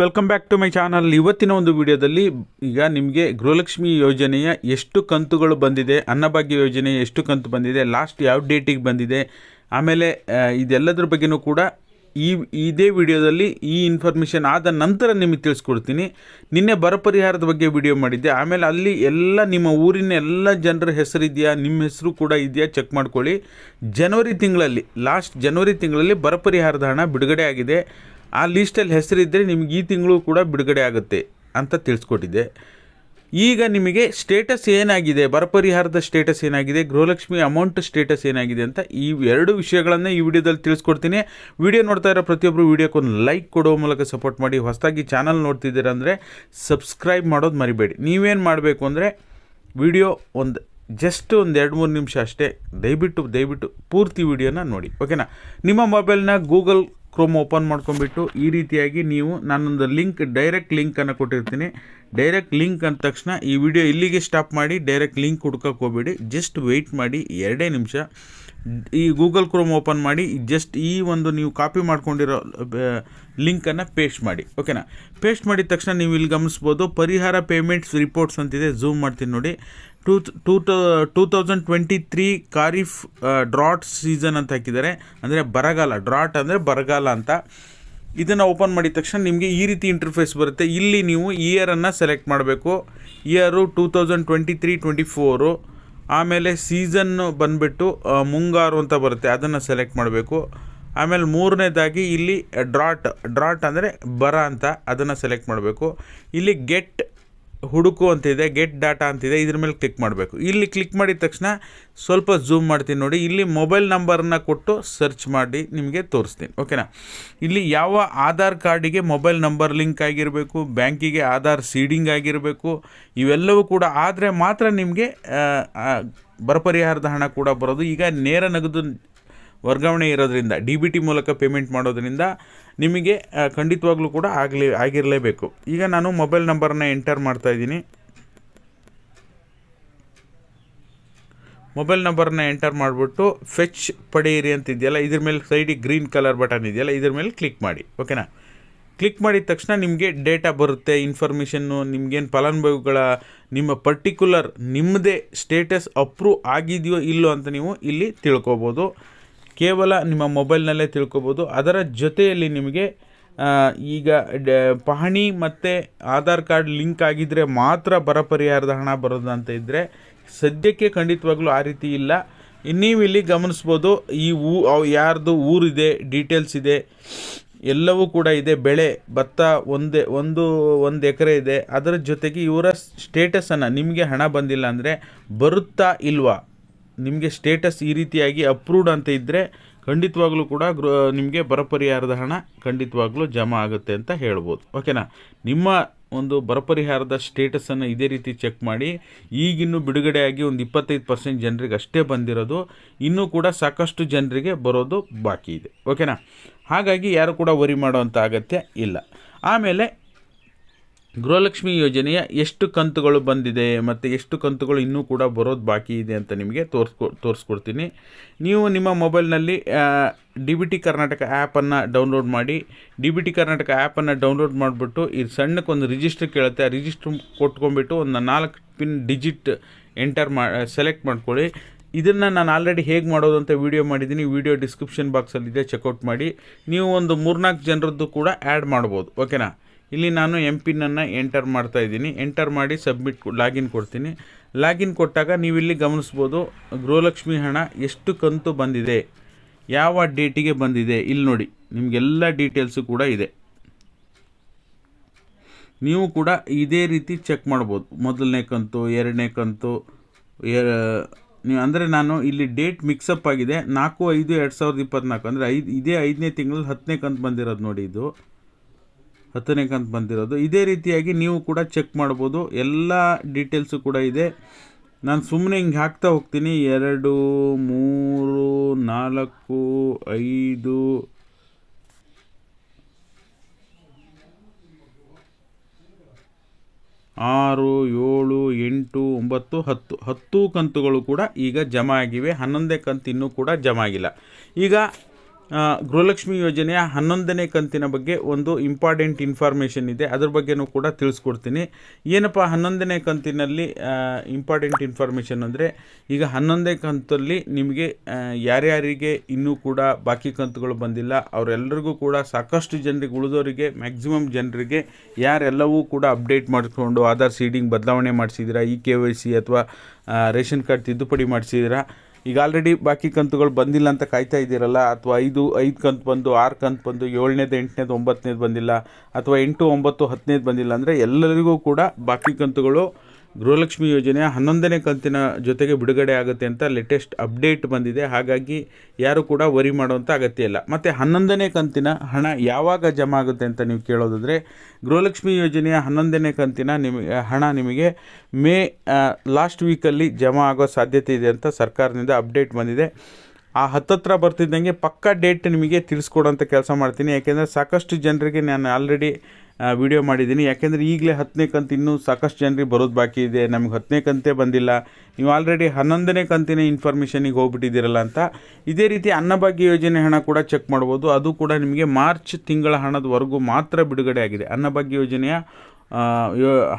Welcome back to my channel ಇವತ್ತಿನ ಒಂದು ವಿಡಿಯೋದಲ್ಲಿ ಈಗ ನಿಮಗೆ ಗೃಹಲಕ್ಷ್ಮಿ ಯೋಜನೆಯ ಎಷ್ಟು ಕಂತುಗಳು ಬಂದಿದೆ, ಅನ್ನಭಾಗ್ಯ ಯೋಜನೆಯ ಎಷ್ಟು ಕಂತು ಬಂದಿದೆ ಲಾಸ್ಟ್ ಯಾವ ಡೇಟಿಗೆ ಬಂದಿದೆ, ಆಮೇಲೆ ಇದೆಲ್ಲದ್ರ ಬಗ್ಗೆನೂ ಕೂಡ ಈ, ಇದೇ ವಿಡಿಯೋದಲ್ಲಿ ಈ ಇನ್ಫಾರ್ಮೇಷನ್ ಆದ ನಂತರ ನಿಮಗೆ ತಿಳಿಸ್ಕೊಡ್ತೀನಿ. ನಿನ್ನೆ ಬರ ಪರಿಹಾರದ ಬಗ್ಗೆ ವಿಡಿಯೋ ಮಾಡಿದ್ದೆ. ಆಮೇಲೆ ಅಲ್ಲಿ ಎಲ್ಲ ನಿಮ್ಮ ಊರಿನ ಎಲ್ಲ ಜನರ ಹೆಸರಿದೆಯಾ ನಿಮ್ಮ ಹೆಸರು ಕೂಡ ಇದೆಯಾ ಚೆಕ್ ಮಾಡ್ಕೊಳ್ಳಿ. ಜನವರಿ ತಿಂಗಳಲ್ಲಿ ಲಾಸ್ಟ್ ಜನವರಿ ತಿಂಗಳಲ್ಲಿ ಬರ ಪರಿಹಾರದ ಹಣ ಬಿಡುಗಡೆ ಆಗಿದೆ. ಆ ಲೀಸ್ಟಲ್ಲಿ ಹೆಸರಿದ್ದರೆ ನಿಮ್ಗೆ ಈ ತಿಂಗಳು ಕೂಡ ಬಿಡುಗಡೆ ಆಗುತ್ತೆ ಅಂತ ತಿಳಿಸ್ಕೊಟ್ಟಿದ್ದೆ. ಈಗ ನಿಮಗೆ ಸ್ಟೇಟಸ್ ಏನಾಗಿದೆ ಬರ ಪರಿಹಾರದ ಸ್ಟೇಟಸ್ ಏನಾಗಿದೆ, ಗೃಹಲಕ್ಷ್ಮಿ ಅಮೌಂಟ್ ಸ್ಟೇಟಸ್ ಏನಾಗಿದೆ ಅಂತ ಈ ಎರಡು ವಿಷಯಗಳನ್ನು ಈ ವಿಡಿಯೋದಲ್ಲಿ ತಿಳಿಸ್ಕೊಡ್ತೀನಿ. ವಿಡಿಯೋ ನೋಡ್ತಾ ಇರೋ ಪ್ರತಿಯೊಬ್ಬರು ವಿಡಿಯೋಕ್ಕೊಂದು ಲೈಕ್ ಕೊಡೋ ಮೂಲಕ ಸಪೋರ್ಟ್ ಮಾಡಿ. ಹೊಸದಾಗಿ ಚಾನಲ್ ನೋಡ್ತಿದ್ದೀರಂದರೆ ಸಬ್ಸ್ಕ್ರೈಬ್ ಮಾಡೋದು ಮರಿಬೇಡಿ. ನೀವೇನು ಮಾಡಬೇಕು ಅಂದರೆ ವಿಡಿಯೋ ಒಂದು ಜಸ್ಟ್ ಒಂದು ಎರಡು ಮೂರು ನಿಮಿಷ ಅಷ್ಟೇ. ದಯವಿಟ್ಟು ದಯವಿಟ್ಟು ಪೂರ್ತಿ ವಿಡಿಯೋನ ನೋಡಿ. ಓಕೆನಾ? ನಿಮ್ಮ ಮೊಬೈಲ್ನ ಗೂಗಲ್ ಕ್ರೋಮ್ ಓಪನ್ ಮಾಡ್ಕೊಂಡ್ಬಿಟ್ಟು ಈ ರೀತಿಯಾಗಿ ನೀವು ನಾನೊಂದು ಲಿಂಕ್ ಡೈರೆಕ್ಟ್ ಲಿಂಕನ್ನು ಕೊಟ್ಟಿರ್ತೀನಿ. ಡೈರೆಕ್ಟ್ ಲಿಂಕ್ ಅಂದ ತಕ್ಷಣ ಈ ವಿಡಿಯೋ ಇಲ್ಲಿಗೆ ಸ್ಟಾಪ್ ಮಾಡಿ ಡೈರೆಕ್ಟ್ ಲಿಂಕ್ ಹುಡ್ಕಕ್ಕೆ ಹೋಗ್ಬೇಡಿ. ಜಸ್ಟ್ ವೆಯ್ಟ್ ಮಾಡಿ ಎರಡೇ ನಿಮಿಷ. ಈ ಗೂಗಲ್ ಕ್ರೋಮ್ ಓಪನ್ ಮಾಡಿ ಜಸ್ಟ್ ಈ ಒಂದು ನೀವು ಕಾಪಿ ಮಾಡ್ಕೊಂಡಿರೋ ಲಿಂಕನ್ನು ಪೇಸ್ಟ್ ಮಾಡಿ ಓಕೆನಾ ಪೇಸ್ಟ್ ಮಾಡಿದ ತಕ್ಷಣ ನೀವು ಇಲ್ಲಿ ಗಮನಿಸ್ಬೋದು, ಪರಿಹಾರ ಪೇಮೆಂಟ್ಸ್ ರಿಪೋರ್ಟ್ಸ್ ಅಂತಿದೆ. ಝೂಮ್ ಮಾಡ್ತೀನಿ ನೋಡಿ. Two two two thousand twenty three kharif drought season ಅಂತ ಹಾಕಿದ್ದಾರೆ. ಅಂದರೆ ಬರಗಾಲ, ಡ್ರಾಟ್ ಅಂದರೆ ಬರಗಾಲ ಅಂತ. ಇದನ್ನು ಓಪನ್ ಮಾಡಿದ ತಕ್ಷಣ ನಿಮಗೆ ಈ ರೀತಿ ಇಂಟರ್ಫೇಸ್ ಬರುತ್ತೆ. ಇಲ್ಲಿ ನೀವು ಇಯರನ್ನು ಸೆಲೆಕ್ಟ್ ಮಾಡಬೇಕು. Year two thousand twenty three twenty four ಆಮೇಲೆ ಸೀಸನ್ನು ಬಂದುಬಿಟ್ಟು ಮುಂಗಾರು ಅಂತ ಬರುತ್ತೆ. ಅದನ್ನು ಸೆಲೆಕ್ಟ್ ಮಾಡಬೇಕು. ಆಮೇಲೆ ಮೂರನೇದಾಗಿ ಇಲ್ಲಿ ಡ್ರಾಟ್ ಡ್ರಾಟ್ ಅಂದರೆ ಬರ ಅಂತ ಅದನ್ನು ಸೆಲೆಕ್ಟ್ ಮಾಡಬೇಕು. ಇಲ್ಲಿ ಗೆಟ್ ಹುಡುಕು ಅಂತಿದೆ ಗೆಟ್ ಡಾಟಾ ಅಂತಿದೆ, ಇದ್ರ ಮೇಲೆ ಕ್ಲಿಕ್ ಮಾಡಬೇಕು. ಇಲ್ಲಿ ಕ್ಲಿಕ್ ಮಾಡಿದ ತಕ್ಷಣ ಸ್ವಲ್ಪ ಝೂಮ್ ಮಾಡ್ತೀನಿ ನೋಡಿ, ಇಲ್ಲಿ ಮೊಬೈಲ್ ನಂಬರನ್ನ ಕೊಟ್ಟು ಸರ್ಚ್ ಮಾಡಿ ನಿಮಗೆ ತೋರಿಸ್ತೀನಿ ಓಕೆನಾ ಇಲ್ಲಿ ಯಾವ ಆಧಾರ್ ಕಾರ್ಡಿಗೆ ಮೊಬೈಲ್ ನಂಬರ್ ಲಿಂಕ್ ಆಗಿರಬೇಕು ಬ್ಯಾಂಕಿಗೆ ಆಧಾರ್ ಸೀಡಿಂಗ್ ಆಗಿರಬೇಕು, ಇವೆಲ್ಲವೂ ಕೂಡ ಆದರೆ ಮಾತ್ರ ನಿಮಗೆ ಬರ ಪರಿಹಾರದ ಹಣ ಕೂಡ ಬರೋದು. ಈಗ ನೇರ ನಗದು ವರ್ಗಾವಣೆ ಇರೋದ್ರಿಂದ, ಡಿ ಬಿ ಟಿ ಮೂಲಕ ಪೇಮೆಂಟ್ ಮಾಡೋದರಿಂದ ನಿಮಗೆ ಖಂಡಿತವಾಗ್ಲೂ ಕೂಡ ಆಗಲಿ, ಆಗಿರಲೇಬೇಕು. ಈಗ ನಾನು ಮೊಬೈಲ್ ನಂಬರನ್ನ ಎಂಟರ್ ಮಾಡ್ತಾ ಇದ್ದೀನಿ. ಮೊಬೈಲ್ ನಂಬರನ್ನ ಎಂಟರ್ ಮಾಡಿಬಿಟ್ಟು ಫೆಚ್ ಪಡೆಯಿರಿ ಅಂತ ಇದೆಯಲ್ಲ ಇದ್ರ ಮೇಲೆ ಸೈಡಿಗೆ ಗ್ರೀನ್ ಕಲರ್ ಬಟನ್ ಇದೆಯಲ್ಲ, ಇದ್ರ ಮೇಲೆ ಕ್ಲಿಕ್ ಮಾಡಿ ಓಕೆನಾ ಕ್ಲಿಕ್ ಮಾಡಿದ ತಕ್ಷಣ ನಿಮಗೆ ಡೇಟಾ ಬರುತ್ತೆ ಇನ್ಫಾರ್ಮೇಷನ್ನು ನಿಮಗೇನು ಫಲಾನುಭವಿಗಳ, ನಿಮ್ಮ ಪರ್ಟಿಕ್ಯುಲರ್ ನಿಮ್ಮದೇ ಸ್ಟೇಟಸ್ ಅಪ್ರೂವ್ ಆಗಿದೆಯೋ ಇಲ್ಲೋ ಅಂತ ನೀವು ಇಲ್ಲಿ ತಿಳ್ಕೊಬೋದು. ಕೇವಲ ನಿಮ್ಮ ಮೊಬೈಲ್ನಲ್ಲೇ ತಿಳ್ಕೊಬೋದು. ಅದರ ಜೊತೆಯಲ್ಲಿ ನಿಮಗೆ ಈಗ ಪಹಣಿ ಮತ್ತು ಆಧಾರ್ ಕಾರ್ಡ್ ಲಿಂಕ್ ಆಗಿದ್ದರೆ ಮಾತ್ರ ಬರ ಪರಿಹಾರದ ಹಣ ಬರೋದು ಅಂತ ಇದ್ದರೆ ಸದ್ಯಕ್ಕೆ ಖಂಡಿತವಾಗ್ಲೂ ಆ ರೀತಿ ಇಲ್ಲ. ನೀವು ಇಲ್ಲಿ ಗಮನಿಸ್ಬೋದು, ಈ ಊ ಯಾರ್ದು ಊರಿದೆ, ಡೀಟೇಲ್ಸ್ ಇದೆ, ಎಲ್ಲವೂ ಕೂಡ ಇದೆ, ಬೆಳೆ, ಭತ್ತ ಒಂದೇ, ಒಂದು ಒಂದು ಎಕರೆ ಇದೆ. ಅದರ ಜೊತೆಗೆ ಇವರ ಸ್ಟೇಟಸನ್ನು ನಿಮಗೆ ಹಣ ಬಂದಿಲ್ಲ ಅಂದರೆ ಬರುತ್ತಾ ಇಲ್ವಾ? ನಿಮಗೆ ಸ್ಟೇಟಸ್ ಈ ರೀತಿಯಾಗಿ ಅಪ್ರೂವ್ಡ್ ಅಂತ ಇದ್ದರೆ ಖಂಡಿತವಾಗ್ಲೂ ಕೂಡ ನಿಮಗೆ ಬರಪರಿಹಾರದ ಹಣ ಖಂಡಿತವಾಗ್ಲೂ ಜಮಾ ಆಗುತ್ತೆ ಅಂತ ಹೇಳ್ಬೋದು. ಓಕೆನಾ ನಿಮ್ಮ ಒಂದು ಬರ ಪರಿಹಾರದ ಸ್ಟೇಟಸನ್ನು ಇದೇ ರೀತಿ ಚೆಕ್ ಮಾಡಿ, ಈಗಿನ್ನೂ ಬಿಡುಗಡೆಯಾಗಿ ಒಂದು ಇಪ್ಪತ್ತೈದು ಪರ್ಸೆಂಟ್ ಜನರಿಗೆ ಅಷ್ಟೇ ಬಂದಿರೋದು, ಇನ್ನೂ ಕೂಡ ಸಾಕಷ್ಟು ಜನರಿಗೆ ಬರೋದು ಬಾಕಿ ಇದೆ. ಓಕೆನಾ ಹಾಗಾಗಿ ಯಾರು ಕೂಡ ವರಿ ಮಾಡೋವಂಥ ಅಗತ್ಯ ಇಲ್ಲ. ಆಮೇಲೆ ಗೃಹಲಕ್ಷ್ಮಿ ಯೋಜನೆಯ ಎಷ್ಟು ಕಂತುಗಳು ಬಂದಿದೆ ಮತ್ತು ಎಷ್ಟು ಕಂತುಗಳು ಇನ್ನೂ ಕೂಡ ಬರೋದು ಬಾಕಿ ಇದೆ ಅಂತ ನಿಮಗೆ ತೋರಿಸ್ಕೊ, ತೋರಿಸ್ಕೊಡ್ತೀನಿ. ನೀವು ನಿಮ್ಮ ಮೊಬೈಲ್ನಲ್ಲಿ ಡಿ ಬಿ ಟಿ ಕರ್ನಾಟಕ ಆ್ಯಪನ್ನು ಡೌನ್ಲೋಡ್ ಮಾಡಿ, ಡಿ ಬಿ ಟಿ ಕರ್ನಾಟಕ ಆ್ಯಪನ್ನು ಡೌನ್ಲೋಡ್ ಮಾಡಿಬಿಟ್ಟು, ಈ ಸಣ್ಣಕ್ಕೊಂದು ರಿಜಿಸ್ಟರ್ ಕೇಳುತ್ತೆ, ಆ ರಿಜಿಸ್ಟ್ರ್ ಕೊಟ್ಕೊಂಡ್ಬಿಟ್ಟು ಒಂದು ನಾಲ್ಕು ಪಿನ್ ಡಿಜಿಟ್ ಎಂಟರ್ ಮಾ, ಸೆಲೆಕ್ಟ್ ಮಾಡ್ಕೊಳ್ಳಿ. ಇದನ್ನು ನಾನು ಆಲ್ರೆಡಿ ಹೇಗೆ ಮಾಡೋದು ಅಂತ ವೀಡಿಯೋ ಮಾಡಿದ್ದೀನಿ. ವೀಡಿಯೋ ಡಿಸ್ಕ್ರಿಪ್ಷನ್ ಬಾಕ್ಸಲ್ಲಿದೆ, ಚೆಕ್ಔಟ್ ಮಾಡಿ. ನೀವು ಒಂದು ಮೂರ್ನಾಲ್ಕು ಜನರದ್ದು ಕೂಡ ಆ್ಯಡ್ ಮಾಡ್ಬೋದು, ಓಕೆನಾ? ಇಲ್ಲಿ ನಾನು ಎಂ ಪಿನ್ನನ್ನು ಎಂಟರ್ ಮಾಡ್ತಾ ಇದ್ದೀನಿ. ಎಂಟರ್ ಮಾಡಿ ಸಬ್ಮಿಟ್ ಲಾಗಿನ್ ಕೊಡ್ತೀನಿ. ಲಾಗಿನ್ ಕೊಟ್ಟಾಗ ನೀವಿಲ್ಲಿ ಗಮನಿಸ್ಬೋದು, ಗೃಹಲಕ್ಷ್ಮಿ ಹಣ ಎಷ್ಟು ಕಂತು ಬಂದಿದೆ? ಯಾವ ಡೇಟಿಗೆ ಬಂದಿದೆ? ಇಲ್ಲಿ ನೋಡಿ, ನಿಮಗೆಲ್ಲ ಡೀಟೇಲ್ಸು ಕೂಡ ಇದೆ. ನೀವು ಕೂಡ ಇದೇ ರೀತಿ ಚೆಕ್ ಮಾಡ್ಬೋದು. ಮೊದಲನೇ ಕಂತು, ಎರಡನೇ ಕಂತು ನೀವು ಅಂದರೆ ನಾನು ಇಲ್ಲಿ ಡೇಟ್ ಮಿಕ್ಸಪ್ ಆಗಿದೆ. ನಾಲ್ಕು, ಐದು, ಎರಡು ಸಾವಿರದ ಇಪ್ಪತ್ತ್ನಾಲ್ಕು ಅಂದರೆ ಐದು, ಇದೇ ಐದನೇ ತಿಂಗಳಲ್ಲಿ ಹತ್ತನೇ ಕಂತು ಬಂದಿರೋದು ನೋಡಿ ಇದು. ಹತ್ತನೇ ಕಂತು ಬಂದಿರೋದು. ಇದೇ ರೀತಿಯಾಗಿ ನೀವು ಕೂಡ ಚೆಕ್ ಮಾಡ್ಬೋದು. ಎಲ್ಲ ಡೀಟೇಲ್ಸು ಕೂಡ ಇದೆ. ನಾನು ಸುಮ್ಮನೆ ಹಿಂಗೆ ಹಾಕ್ತಾ ಹೋಗ್ತೀನಿ. ಎರಡು, ಮೂರು, ನಾಲ್ಕು, ಐದು, ಆರು, ಏಳು, ಎಂಟು, ಒಂಬತ್ತು, ಹತ್ತು. ಹತ್ತು ಕಂತುಗಳು ಕೂಡ ಈಗ ಜಮಾ ಆಗಿವೆ. ಹನ್ನೊಂದೇ ಕಂತು ಇನ್ನೂ ಕೂಡ ಜಮಾ ಆಗಿಲ್ಲ. ಈಗ ಗೃಹಲಕ್ಷ್ಮಿ ಯೋಜನೆಯ ಹನ್ನೊಂದನೇ ಕಂತಿನ ಬಗ್ಗೆ ಒಂದು ಇಂಪಾರ್ಟೆಂಟ್ ಇನ್ಫಾರ್ಮೇಷನ್ ಇದೆ. ಅದ್ರ ಬಗ್ಗೆನೂ ಕೂಡ ತಿಳಿಸ್ಕೊಡ್ತೀನಿ. ಏನಪ್ಪ ಹನ್ನೊಂದನೇ ಕಂತಿನಲ್ಲಿ ಇಂಪಾರ್ಟೆಂಟ್ ಇನ್ಫಾರ್ಮೇಷನ್ ಅಂದರೆ, ಈಗ ಹನ್ನೊಂದನೇ ಕಂತಲ್ಲಿ ನಿಮಗೆ ಯಾರ್ಯಾರಿಗೆ ಇನ್ನೂ ಕೂಡ ಬಾಕಿ ಕಂತುಗಳು ಬಂದಿಲ್ಲ ಅವರೆಲ್ಲರಿಗೂ ಕೂಡ ಸಾಕಷ್ಟು ಜನರಿಗೆ ಉಳಿದವರಿಗೆ ಮ್ಯಾಕ್ಸಿಮಮ್ ಜನರಿಗೆ ಯಾರೆಲ್ಲವೂ ಕೂಡ ಅಪ್ಡೇಟ್ ಮಾಡಿಕೊಂಡು ಆಧಾರ್ ಸೀಡಿಂಗ್ ಬದಲಾವಣೆ ಮಾಡಿಸಿದ್ದೀರಾ ಇ ಕೆ ವೈ ಸಿ ಅಥವಾ ರೇಷನ್ ಕಾರ್ಡ್ ತಿದ್ದುಪಡಿ ಮಾಡಿಸಿದ್ದೀರಾ ಈಗ ಆಲ್ರೆಡಿ ಬಾಕಿ ಕಂತುಗಳು ಬಂದಿಲ್ಲ ಅಂತ ಕಾಯ್ತಾ ಇದ್ದೀರಲ್ಲ? ಅಥವಾ ಐದು ಐದು ಕಂತು ಬಂದು, ಆರು ಕಂತು ಬಂದು, ಏಳನೇದು, ಎಂಟನೇದು, ಒಂಬತ್ತನೇದು ಬಂದಿಲ್ಲ? ಅಥವಾ ಎಂಟು, ಒಂಬತ್ತು, ಹತ್ತನೇದು ಬಂದಿಲ್ಲ ಅಂದರೆ ಎಲ್ಲರಿಗೂ ಕೂಡ ಬಾಕಿ ಕಂತುಗಳು ಗೃಹಲಕ್ಷ್ಮಿ ಯೋಜನೆಯ ಹನ್ನೊಂದನೇ ಕಂತಿನ ಜೊತೆಗೆ ಬಿಡುಗಡೆ ಆಗುತ್ತೆ ಅಂತ ಲೇಟೆಸ್ಟ್ ಅಪ್ಡೇಟ್ ಬಂದಿದೆ. ಹಾಗಾಗಿ ಯಾರು ಕೂಡ ವರಿ ಮಾಡುವಂಥ ಅಗತ್ಯ ಇಲ್ಲ. ಮತ್ತು ಹನ್ನೊಂದನೇ ಕಂತಿನ ಹಣ ಯಾವಾಗ ಜಮಾ ಆಗುತ್ತೆ ಅಂತ ನೀವು ಕೇಳೋದಾದರೆ, ಗೃಹಲಕ್ಷ್ಮಿ ಯೋಜನೆಯ ಹನ್ನೊಂದನೇ ಕಂತಿನ ನಿಮಗೆ ಹಣ ನಿಮಗೆ ಮೇ ಲಾಸ್ಟ್ ವೀಕಲ್ಲಿ ಜಮಾ ಆಗೋ ಸಾಧ್ಯತೆ ಇದೆ ಅಂತ ಸರ್ಕಾರದಿಂದ ಅಪ್ಡೇಟ್ ಬಂದಿದೆ. ಆ ಹತ್ತತ್ರ ಬರ್ತಿದ್ದಂಗೆ ಪಕ್ಕಾ ಡೇಟ್ ನಿಮಗೆ ತಿಳಿಸ್ಕೊಡೋಂಥ ಕೆಲಸ ಮಾಡ್ತೀನಿ. ಯಾಕೆಂದರೆ ಸಾಕಷ್ಟು ಜನರಿಗೆ ನಾನು ಆಲ್ರೆಡಿ ವಿಡಿಯೋ ಮಾಡಿದ್ದೀನಿ. ಯಾಕೆಂದರೆ ಈಗಲೇ ಹತ್ತನೇ ಕಂತು ಇನ್ನೂ ಸಾಕಷ್ಟು ಜನರಿಗೆ ಬರೋದು ಬಾಕಿ ಇದೆ. ನಮಗೆ ಹತ್ತನೇ ಕಂತೇ ಬಂದಿಲ್ಲ. ನೀವು ಆಲ್ರೆಡಿ ಹನ್ನೊಂದನೇ ಕಂತಿನ ಇನ್ಫಾರ್ಮೇಷನಿಗೆ ಹೋಗ್ಬಿಟ್ಟಿದ್ದೀರಲ್ಲ ಅಂತ ಇದೇ ರೀತಿ ಅನ್ನಭಾಗ್ಯ ಯೋಜನೆ ಹಣ ಕೂಡ ಚೆಕ್ ಮಾಡ್ಬೋದು. ಅದು ಕೂಡ ನಿಮಗೆ ಮಾರ್ಚ್ ತಿಂಗಳ ಹಣದವರೆಗೂ ಮಾತ್ರ ಬಿಡುಗಡೆ ಆಗಿದೆ. ಅನ್ನಭಾಗ್ಯ ಯೋಜನೆಯ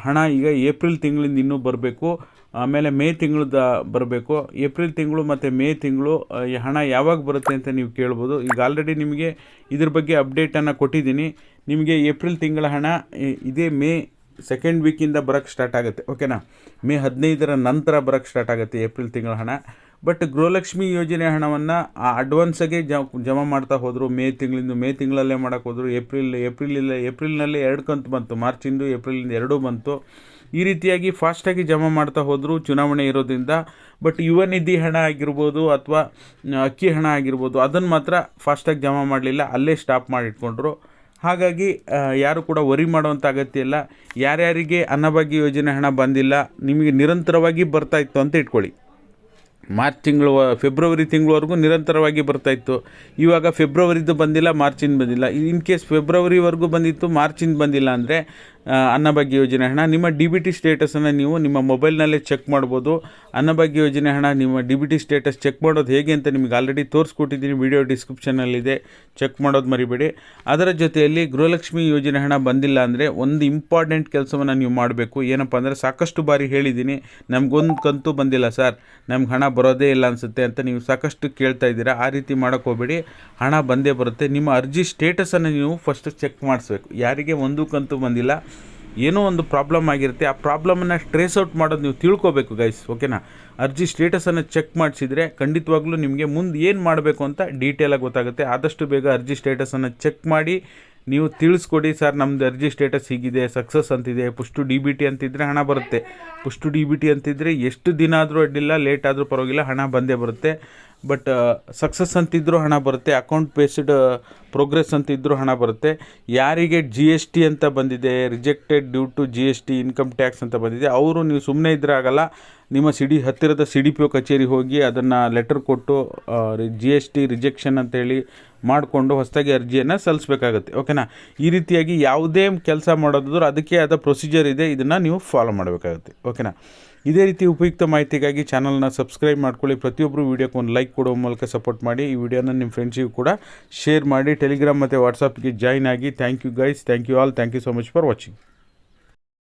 ಹಣ ಈಗ ಏಪ್ರಿಲ್ ತಿಂಗಳಿಂದ ಇನ್ನೂ ಬರಬೇಕು, ಆಮೇಲೆ ಮೇ ತಿಂಗಳದ ಬರಬೇಕು. ಏಪ್ರಿಲ್ ತಿಂಗಳು ಮತ್ತು ಮೇ ತಿಂಗಳು ಹಣ ಯಾವಾಗ ಬರುತ್ತೆ ಅಂತ ನೀವು ಕೇಳ್ಬೋದು. ಈಗ ಆಲ್ರೆಡಿ ನಿಮಗೆ ಇದ್ರ ಬಗ್ಗೆ ಅಪ್ಡೇಟನ್ನು ಕೊಟ್ಟಿದ್ದೀನಿ. ನಿಮಗೆ ಏಪ್ರಿಲ್ ತಿಂಗಳ ಹಣ ಇದೇ ಮೇ ಸೆಕೆಂಡ್ ವೀಕಿಂದ ಬರೋಕ್ಕೆ ಸ್ಟಾರ್ಟ್ ಆಗುತ್ತೆ. ಓಕೆನಾ ಮೇ ಹದಿನೈದರ ನಂತರ ಬರೋಕ್ಕೆ ಸ್ಟಾರ್ಟ್ ಆಗುತ್ತೆ ಏಪ್ರಿಲ್ ತಿಂಗಳ ಹಣ. ಬಟ್ ಗೃಹಲಕ್ಷ್ಮಿ ಯೋಜನೆ ಹಣವನ್ನು ಅಡ್ವಾನ್ಸಾಗೆ ಜಮಾ ಮಾಡ್ತಾ ಹೋದರು. ಮೇ ತಿಂಗಳಿಂದ, ಮೇ ತಿಂಗಳಲ್ಲೇ ಮಾಡೋಕ್ಕೆ ಹೋದರು. ಏಪ್ರಿಲ್ ಏಪ್ರಿಲ್ ಇಲ್ಲ ಏಪ್ರಿಲ್ನಲ್ಲಿ ಎರಡು ಕಂತು ಬಂತು. ಮಾರ್ಚಿಂದು ಏಪ್ರಿಲಿಂದ ಎರಡೂ ಬಂತು. ಈ ರೀತಿಯಾಗಿ ಫಾಸ್ಟಾಗಿ ಜಮಾ ಮಾಡ್ತಾ ಹೋದರು ಚುನಾವಣೆ ಇರೋದ್ರಿಂದ. ಬಟ್ ಯುವ ನಿಧಿ ಹಣ ಆಗಿರ್ಬೋದು ಅಥವಾ ಅಕ್ಕಿ ಹಣ ಆಗಿರ್ಬೋದು ಅದನ್ನು ಮಾತ್ರ ಫಾಸ್ಟಾಗಿ ಜಮಾ ಮಾಡಲಿಲ್ಲ. ಅಲ್ಲೇ ಸ್ಟಾಪ್ ಮಾಡಿಟ್ಕೊಂಡ್ರು. ಹಾಗಾಗಿ ಯಾರು ಕೂಡ ವರಿ ಮಾಡುವಂಥ ಅಗತ್ಯ ಇಲ್ಲ. ಯಾರ್ಯಾರಿಗೆ ಅನ್ನಭಾಗ್ಯ ಯೋಜನೆ ಹಣ ಬಂದಿಲ್ಲ, ನಿಮಗೆ ನಿರಂತರವಾಗಿ ಬರ್ತಾ ಇತ್ತು ಅಂತ ಇಟ್ಕೊಳ್ಳಿ. ಮಾರ್ಚ್ ತಿಂಗಳು, ಫೆಬ್ರವರಿ ತಿಂಗಳವರೆಗೂ ನಿರಂತರವಾಗಿ ಬರ್ತಾಯಿತ್ತು ಇವಾಗ ಫೆಬ್ರವರಿದು ಬಂದಿಲ್ಲ, ಮಾರ್ಚಿಂದ ಬಂದಿಲ್ಲ. ಇನ್ ಕೇಸ್ ಫೆಬ್ರವರಿವರೆಗೂ ಬಂದಿತ್ತು, ಮಾರ್ಚಿಂದ ಬಂದಿಲ್ಲ ಅಂದರೆ ಅನ್ನಭಾಗ್ಯ ಯೋಜನೆ ಹಣ. ನಿಮ್ಮ ಡಿ ಬಿ ಟಿ ಸ್ಟೇಟಸನ್ನು ನೀವು ನಿಮ್ಮ ಮೊಬೈಲ್ನಲ್ಲೇ ಚೆಕ್ ಮಾಡ್ಬೋದು. ಅನ್ನಭಾಗ್ಯ ಯೋಜನೆ ಹಣ ನಿಮ್ಮ D B T status check ಮಾಡೋದು ಹೇಗೆ ಅಂತ ನಿಮಗೆ ಆಲ್ರೆಡಿ ತೋರಿಸ್ಕೊಟ್ಟಿದ್ದೀನಿ. ವಿಡಿಯೋ ಡಿಸ್ಕ್ರಿಪ್ಷನಲ್ಲಿದೆ ಚೆಕ್ ಮಾಡೋದು ಮರಿಬೇಡಿ. ಅದರ ಜೊತೆಯಲ್ಲಿ ಗೃಹಲಕ್ಷ್ಮಿ ಯೋಜನೆ ಹಣ ಬಂದಿಲ್ಲ ಅಂದರೆ ಒಂದು ಇಂಪಾರ್ಟೆಂಟ್ ಕೆಲಸವನ್ನು ನೀವು ಮಾಡಬೇಕು. ಏನಪ್ಪ ಅಂದರೆ ಸಾಕಷ್ಟು ಬಾರಿ ಹೇಳಿದ್ದೀನಿ. ನಮಗೊಂದು ಕಂತು ಬಂದಿಲ್ಲ ಸರ್. ನಮ್ಗೆ ಹಣ ಬರೋದೇ ಇಲ್ಲ ಅನಿಸುತ್ತೆ ಅಂತ ನೀವು ಸಾಕಷ್ಟು ಕೇಳ್ತಾ ಇದ್ದೀರಾ. ಆ ರೀತಿ ಮಾಡೋಕ್ಕೆ ಹೋಗಬೇಡಿ. ಹಣ ಬಂದೇ ಬರುತ್ತೆ. ನಿಮ್ಮ ಅರ್ಜಿ ಸ್ಟೇಟಸನ್ನು ನೀವು ಫಸ್ಟ್ ಚೆಕ್ ಮಾಡಿಸ್ಬೇಕು. ಯಾರಿಗೆ ಒಂದು ಕಂತು ಬಂದಿಲ್ಲ. ಏನೋ ಒಂದು ಪ್ರಾಬ್ಲಮ್ ಆಗಿರುತ್ತೆ. ಆ ಪ್ರಾಬ್ಲಮನ್ನು ಟ್ರೇಸ್ ಔಟ್ ಮಾಡೋದು ನೀವು ತಿಳ್ಕೊಬೇಕು ಗೈಸ್ ಓಕೆನಾ ಅರ್ಜಿ ಸ್ಟೇಟಸನ್ನು ಚೆಕ್ ಮಾಡಿಸಿದರೆ ಖಂಡಿತವಾಗ್ಲೂ ನಿಮಗೆ ಮುಂದೆ ಏನು ಮಾಡಬೇಕು ಅಂತ ಡೀಟೇಲಾಗಿ ಗೊತ್ತಾಗುತ್ತೆ. ಆದಷ್ಟು ಬೇಗ ಅರ್ಜಿ ಸ್ಟೇಟಸನ್ನು ಚೆಕ್ ಮಾಡಿ ನೀವು ತಿಳಿಸ್ಕೊಡಿ, ಸರ್ ನಮ್ಮದು ಅರ್ಜಿ ಸ್ಟೇಟಸ್ ಹೀಗಿದೆ ಸಕ್ಸಸ್ ಅಂತಿದೆ ಪುಷ್ಟು ಡಿ ಬಿ ಟಿ ಅಂತಿದ್ರೆ ಹಣ ಬರುತ್ತೆ. ಪುಷ್ಟು ಡಿ ಬಿ ಟಿ ಅಂತಿದ್ರೆ ಎಷ್ಟು ದಿನ ಆದರೂ ಅಡ್ಡಿಲ್ಲ ಲೇಟ್ ಆದರೂ ಪರವಾಗಿಲ್ಲ, ಹಣ ಬಂದೇ ಬರುತ್ತೆ. ಬಟ್ ಸಕ್ಸಸ್ ಅಂತಿದ್ದರೂ ಹಣ ಬರುತ್ತೆ ಅಕೌಂಟ್ ಬೇಸ್ಡ್ ಪ್ರೋಗ್ರೆಸ್ ಅಂತಿದ್ದರೂ ಹಣ ಬರುತ್ತೆ. ಯಾರಿಗೆ ಜಿ ಎಸ್ ಟಿ ಅಂತ ಬಂದಿದೆ rejected due to G S T income tax ಅಂತ ಬಂದಿದೆ, ಅವರು ನೀವು ಸುಮ್ಮನೆ ಇದ್ರೆ ಆಗಲ್ಲ. ನಿಮ್ಮ ಸಿಡಿ, ಹತ್ತಿರದ ಸಿ ಡಿ ಪಿ ಒ ಕಚೇರಿ ಹೋಗಿ ಅದನ್ನು ಲೆಟರ್ ಕೊಟ್ಟು ಜಿ ಎಸ್ ಟಿ ರಿಜೆಕ್ಷನ್ ಅಂತೇಳಿ ಮಾಡಿಕೊಂಡು ಹೊಸದಾಗಿ ಅರ್ಜಿಯನ್ನು ಸಲ್ಲಿಸಬೇಕಾಗುತ್ತೆ ಓಕೆನಾ ಈ ರೀತಿಯಾಗಿ ಯಾವುದೇ ಕೆಲಸ ಮಾಡೋದಾದ್ರೂ ಅದಕ್ಕೆ ಆದ ಪ್ರೊಸೀಜರ್ ಇದೆ, ಇದನ್ನು ನೀವು ಫಾಲೋ ಮಾಡಬೇಕಾಗುತ್ತೆ ಓಕೆನಾ ಇದೇ ರೀತಿ ಉಪಯುಕ್ತ ಮಾಹಿತಿಗಾಗಿ ಚಾನಲ್ನ ಸಬ್ಸ್ಕ್ರೈಬ್ ಮಾಡ್ಕೊಳ್ಳಿ. ಪ್ರತಿಯೊಬ್ಬರು ವೀಡಿಯೋಕ್ಕೆ ಒಂದು ಲೈಕ್ ಕೊಡೋ ಮೂಲಕ ಸಪೋರ್ಟ್ ಮಾಡಿ. ಈ ವಿಡಿಯೋನ ನಿಮ್ಮ ಫ್ರೆಂಡ್ಸಿಗೂ ಕೂಡ ಶೇರ್ ಮಾಡಿ. ಟೆಲಿಗ್ರಾಮ್ ಮತ್ತು ವಾಟ್ಸಪ್ಗೆ ಜಾಯ್ನ್ ಆಗಿ. Thank you guys. Thank you all. Thank you so much for watching.